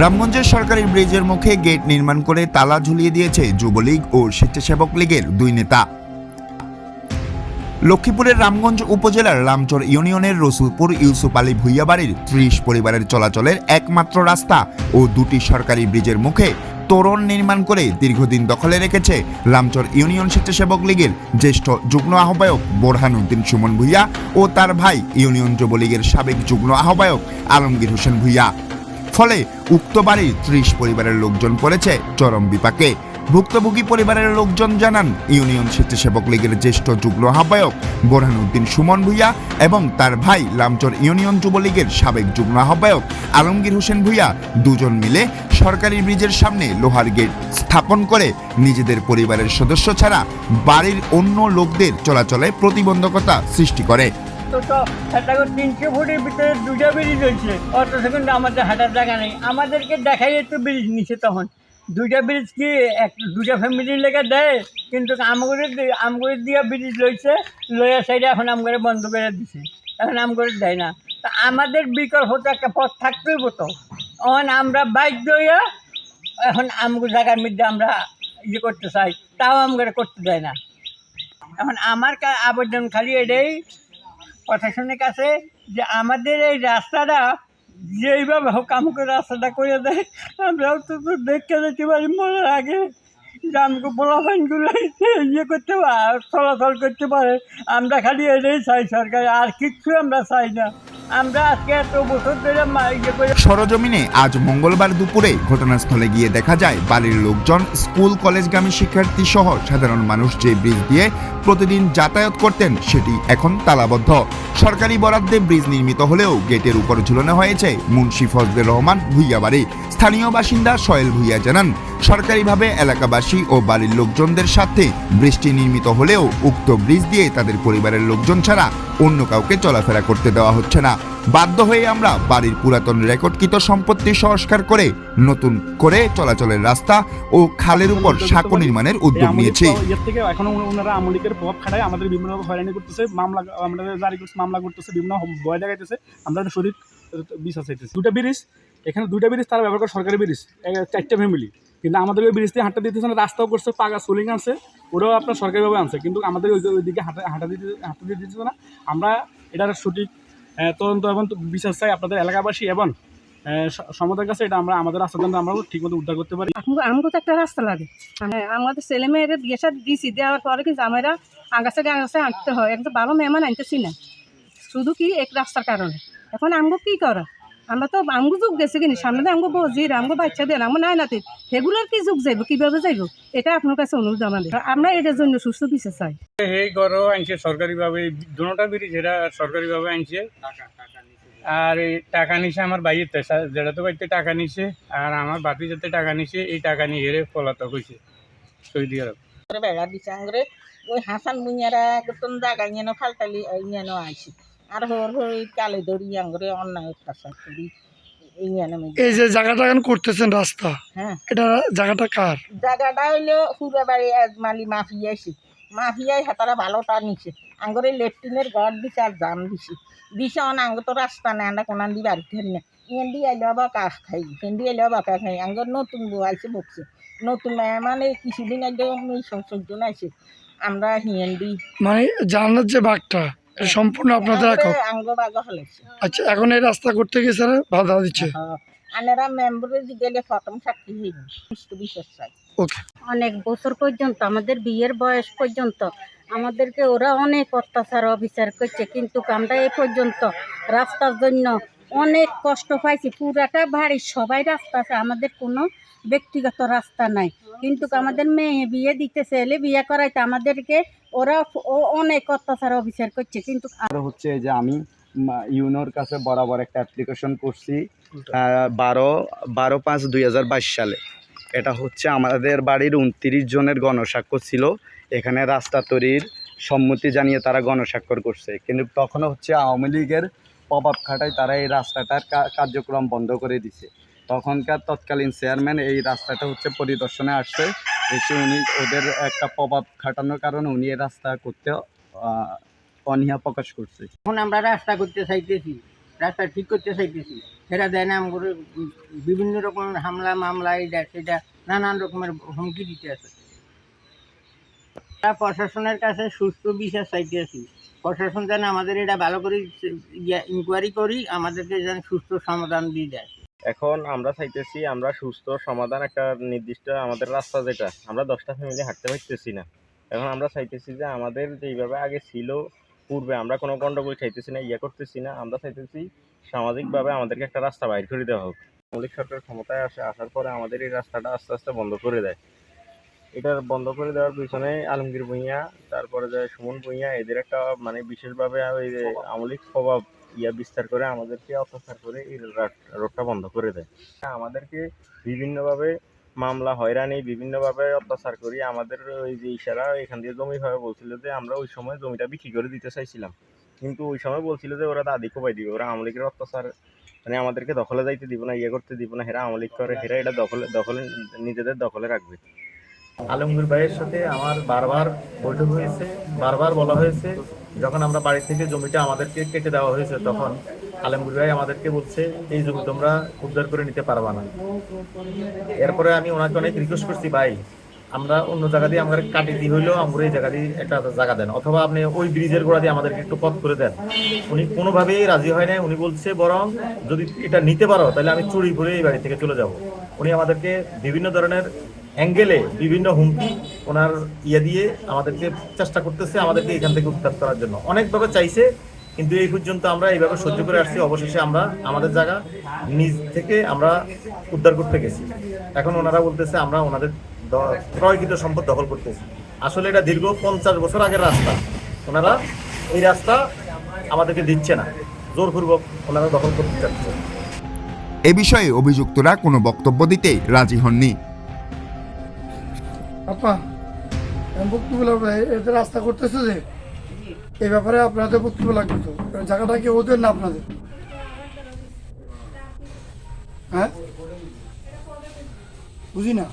রামগঞ্জের সরকারি ব্রিজের মুখে গেট নির্মাণ করে তালা ঝুলিয়ে দিয়েছে যুবলীগ ও স্বেচ্ছাসেবক লীগের দুই নেতা। লক্ষ্মীপুরের রামগঞ্জ উপজেলার রামচর ইউনিয়নের রসুলপুর ইউসুফ আলী ভুইয়া বাড়ির ত্রিশ পরিবারের চলাচলের একমাত্র রাস্তা ও দুটি সরকারি ব্রিজের মুখে তোরণ নির্মাণ করে দীর্ঘদিন দখলে রেখেছে রামচর ইউনিয়ন স্বেচ্ছাসেবক লীগের জ্যেষ্ঠ যুগ্ম আহ্বায়ক বোরহান উদ্দিন সুমন ভুইয়া ও তার ভাই ইউনিয়ন যুবলীগের সাবেক যুগ্ম আহ্বায়ক আলমগীর হোসেন ভুইয়া। ফলে উক্ত বাড়ির ত্রিশ পরিবারের লোকজন পড়েছে চরম বিপাকে। ভুক্তভোগী পরিবারের লোকজন জানান, ইউনিয়ন স্বেচ্ছাসেবক লীগের জ্যেষ্ঠ যুগ্ম আহ্বায়ক বোরহানুদ্দিন সুমন ভুইয়া এবং তার ভাই লামচর ইউনিয়ন যুবলীগের সাবেক যুগ্ম আহ্বায়ক আলমগীর হোসেন ভুইয়া দুজন মিলে সরকারি ব্রিজের সামনে লোহার গেট স্থাপন করে নিজেদের পরিবারের সদস্য ছাড়া বাড়ির অন্য লোকদের চলাচলে প্রতিবন্ধকতা সৃষ্টি করে। তো তো সেটা তিনশো ফুটের ভিতরে দুটো ব্রিজ হয়েছে। অত সেকেন্ড আমাদের হাঁটার জায়গা নেই। আমাদেরকে দেখাই একটু ব্রিজ নিছে তখন। দুইটা ব্রিজ কি এক দুটা ফ্যামিলির লেগে দেয়? কিন্তু আমগরে আমগরে দিয়ে ব্রিজ লইছে, লইয়া সাইডে এখন আমগরে বন্ধ করে দিছে। এখন আমগরে দেয় না। তা আমাদের বিকল্প তো একটা পথ থাকতেই হতো এখন আমরা বাইক দইয়া এখন আমগো জায়গার মধ্যে আমরা ইয়ে করতে চাই। তাও আমগরে করতে দেয় না। এখন আমার আবেদন খালি এটাই প্রশাসনের কাছে যে আমাদের এই রাস্তাটা যেইভাবে হোক, আমাকে রাস্তাটা করে দেয়। আমরাও তো তো দেখতে যেতে পারি মনে আগে যে আমাকে পোলাফাইনগুলো ইয়ে করতে পারে, চলাচল করতে পারে। আমরা খালি এটাই চাই সরকার, আর কিচ্ছু আমরা চাই না। সরজমিনে আজ মঙ্গলবার দুপুরে ঘটনাস্থলে গিয়ে দেখা যায়, বাড়ির লোকজন স্কুল, কলেজগামী শিক্ষার্থী সহ সাধারণ মানুষ যে ব্রিজ দিয়ে প্রতিদিন যাতায়াত করতেন, সেটি এখন তালাবদ্ধ। সরকারি বরাদ্দে ব্রিজ নির্মিত হলেও গেটের উপর ঝুলানো হয়েছে মুন্সি ফজলে রহমান ভুইয়া বাড়ি। স্থানীয় বাসিন্দা সয়েল ভুইয়া জানান, সরকারিভাবে এলাকাবাসী ও বাড়ির লোকজনদের সাথে বৃষ্টি নির্মিত হলেও উক্ত ব্রিজ দিয়ে তাদের পরিবারের লোকজন ছাড়া অন্য কাউকে চলাফেরা করতে দেওয়া হচ্ছে না। বাধ্য হয়ে আমরা বাড়ির পুরাতন রেকর্ডকৃত সম্পত্তি সংস্কার করে নতুন করে চলাচলের রাস্তা ও খালের উপর সাঁকো নির্মাণের উদ্যোগ নিয়েছি। থেকে এখনও ওনারা আমলিকের প্রভাব খাটায় আমাদের বিভিন্ন হয়রানি করতেছে মামলা আমাদের জারি করছে মামলা করতেছে বিভিন্ন ভয় দেখাইতেছে আমরা শরীর বিশ্বাস চাইতেছি দুটা ব্রিজ এখানে দুটা ব্রিজ তারা ব্যবহার করে সরকারি ব্রিজ চারটা ফ্যামিলি কিন্তু আমাদের ওই ব্রিজ দিয়ে হাঁটা দিতেছে না রাস্তাও করছে পাকা সোলিং আনছে ওরাও আপনার সরকারিভাবে আনছে। কিন্তু আমাদের ওই ওইদিকে হাঁটা হাঁটা দিতে হাঁটা দিতে দিতেছে না আমরা এটার সঠিক তদন্ত এবং বিশ্বাস চাই আপনাদের এলাকাবাসী এবং আহ, সমাজের কাছে এটা আমরা আমাদের রাস্তা রাস্তাটা আমরা ঠিক মতো উদ্ধার করতে পারি। আমাকে তো একটা রাস্তা লাগে। মানে আমাদের ছেলে মেয়েরা বিয়ে সাথে দিয়েছি দেওয়ার পরে কিন্তু আমরা আগাছা আগাছা আনতে হয়। একদম ভালো মেহমান আনতেছি না। শুধু কি এক রাস্তার কারণে। এখন আমাকে কি করা? আমরা তো আমগো যুগ গেছে কিনি সামনে দিয়ে আমগো বজির আমগো বাচ্চা দেন আমগো নাই নাতি সেগুলোর কি যুগ যাইব কীভাবে যাইব? এটা আপনার কাছে অনুরোধ আমাদের আমরা এটার জন্য সুস্থ বিচার চাই। এই ঘরও আনছে সরকারিভাবে দুটা ব্রিজ এটা সরকারিভাবে আনছে আর এই টাকা নিছে আমার বাইরের তেসা যেটা তো বাড়িতে টাকা নিছে আর আমার বাতি যাতে টাকা নিছে এই টাকা নিয়ে হেরে পলাতক হয়েছে সৌদি আরব। বেড়া দিছে আংরে ওই হাসান মুইয়ারা একদম জায়গা নিয়ে ফালতালি নিয়ে আইছি। আর হর হর কালে দড়ি আংরে অন্যায় অত্যাচার করি। এই যে জায়গাটা এখন করতেছেন রাস্তা হ্যাঁ। এটা জায়গাটা কার? জায়গাটা হইল হুরা বাড়ি মালি মাফিয়াইছি মাফিয়াই হাতারা ভালোটা নিছে। আঙ্গরে লেট্রিনের ঘর দিছে আর জাম দিছে। দিছে অন আঙ্গ তো রাস্তা নেই আমরা কোনান দি বাড়ি ধরি না ইয়েন্ডি আইলে আবার কাঠ খাই? হেন্ডি আইলে আবার কাঠ খাই? আঙ্গর নতুন বউ আইছে বকছে। নতুন মানে কিছুদিন আগে সংসর্গ আইছে। আমরা হিয়েন্ডি মানে জানার যে বাঘটা সম্পূর্ণ আপনাদের হলেছে আচ্ছা এখন এই রাস্তা করতে গিয়ে স্যার বাধা দিচ্ছে? ওকে। অনেক বছর পর্যন্ত আমাদের বিয়ের বয়স পর্যন্ত আমাদেরকে ওরা অনেক অত্যাচার অবিচার করছে। কিন্তু আমরা এই পর্যন্ত রাস্তার জন্য অনেক কষ্ট পাইছি। পুরাটা বাড়ির সবাই রাস্তা আছে আমাদের কোনো ব্যক্তিগত রাস্তা নাই। কিন্তু আমাদের মেয়ে বিয়ে দিতে চাইলে বিয়ে করাইতে আমাদেরকে ওরা ও- অনেক অত্যাচার অবিচার করছে। কিন্তু আর হচ্ছে যে আমি ইউনোর কাছে বরাবর একটা অ্যাপ্লিকেশন করছি বারো বারো পাঁচ দুই হাজার বাইশ সালে। এটা হচ্ছে আমাদের বাড়ির উনত্রিশ জনের গণস্বাক্ষর ছিল। এখানে রাস্তা তৈরির সম্মতি জানিয়ে তারা গণস্বাক্ষর করছে। কিন্তু তখনও হচ্ছে আওয়ামী লীগের প্রভাব খাটায় তারা এই রাস্তাটার কার্যক্রম বন্ধ করে দিছে। তখনকার তৎকালীন চেয়ারম্যান এই রাস্তাটা হচ্ছে পরিদর্শনে আসছে। এসে উনি ওদের একটা প্রভাব খাটানোর কারণে উনি এই রাস্তা করতে অনীহা প্রকাশ করছে। এখন আমরা রাস্তা করতে চাইতেছি, রাস্তা ঠিক করতে চাইতেছি। সেটা দেয় না বিভিন্ন রকম হামলা, মামলা এটা সেটা নানান রকমের হুমকি দিতে আছে। প্রশাসনের কাছে সুস্থ বিচার চাইতেছি। প্রশাসন যেন আমাদের এটা ভালো করে ইনকোয়ারি করি, আমাদেরকে যেন সুস্থ সমাধান দিয়ে দেয়। এখন আমরা চাইতেছি আমরা সুস্থ সমাধান একটা নির্দিষ্ট আমাদের রাস্তা যেটা। আমরা দশটা ফ্যামিলি হাঁটতে পারতেছি না। এখন আমরা চাইতেছি যে আমাদের যেইভাবে আগে ছিল, পূর্বে আমরা কোনো গণ্ডগোল চাইতেছি না ইয়ে করতেছি না, আমরা চাইতেছি সামাজিকভাবে আমাদেরকে একটা রাস্তা বাইর করে দেওয়া হোক। মৌলিক সরকার ক্ষমতায় আসে, আসার পরে আমাদের এই রাস্তাটা আস্তে আস্তে বন্ধ করে দেয়। এটা বন্ধ করে দেওয়ার পিছনে আলমগীর ভূঁইয়া, তারপরে যে সুমন ভূঁইয়া, এদের একটা মানে বিশেষভাবে ওই আমলিক প্রভাব ইয়া বিস্তার করে আমাদেরকে অত্যাচার করে এই রোডটা বন্ধ করে দেয়। আমাদেরকে বিভিন্নভাবে মামলা হয়রানি, বিভিন্নভাবে অত্যাচার করি। আমাদের ওই যে ইশারা এখান দিয়ে জমি ভাবে বলছিল যে, আমরা ওই সময় জমিটা বিক্রি করে দিতে চাইছিলাম। কিন্তু ওই সময় বলছিল যে, ওরা দাদি কোপাই দিবে, ওরা আমলিকের অত্যাচার। মানে আমাদেরকে দখলে যাইতে দিব না ইয়ে করতে দিব না, হেরা আমলিক করে, হেরা এটা দখলে দখলে, নিজেদের দখলে রাখবে। আলমগীর ভাইয়ের সাথে আমার বারবার বৈঠক হয়েছে, বারবার বলা হয়েছে যখন আমরা বাড়ি থেকে জমিটা আমাদেরকে কেটে দেওয়া হয়েছে, তখন আলমগীর ভাই আমাদেরকে বলছে, এই জমি তোমরা উদ্ধার করে নিতে পারবা না। এরপরে আমি ওনাকে অনেক রিকোয়েস্ট করছি, ভাই, আমরা অন্য জায়গা দিয়ে আমাদের কাটি দিয়ে হইলেও আমরা এই জায়গা দিয়ে একটা জায়গা দেন, অথবা আপনি ওই ব্রিজের গোড়া দিয়ে আমাদেরকে একটু পথ করে দেন। উনি কোনোভাবেই রাজি হয় নাই, উনি বলছে, বরং যদি এটা নিতে পারো, তাহলে আমি চুরি করে এই বাড়ি থেকে চলে যাব। উনি আমাদেরকে বিভিন্ন ধরনের অ্যাঙ্গেলে বিভিন্ন হুমকি ওনার ইয়ে দিয়ে আমাদেরকে চেষ্টা করতেছে আমাদেরকে এখান থেকে উদ্ধার করার জন্য। অনেকভাবে চাইছে, কিন্তু এই পর্যন্ত আমরা এইভাবে সহ্য করে আসছি। অবশেষে আমরা, আমাদের জায়গা নিজ থেকে আমরা উদ্ধার করতে গেছি। এখন ওনারা বলতেছে, আমরা ওনাদের ক্রয়কৃত সম্পদ দখল করতেছি। আসলে এটা দীর্ঘ পঞ্চাশ বছর আগের রাস্তা। ওনারা এই রাস্তা আমাদেরকে দিচ্ছে না। জোরপূর্বক ওনারা দখল করতে চাচ্ছে। এ বিষয়ে অভিযুক্তরা কোনো বক্তব্য দিতে রাজি হননি। আপা আমি বক্তব্য এতে রাস্তা করতেছে যে, এই ব্যাপারে আপনাদের বক্তব্য লাগবে তো। জায়গাটা কি ওদের না আপনাদের? হ্যাঁ? বুঝি না।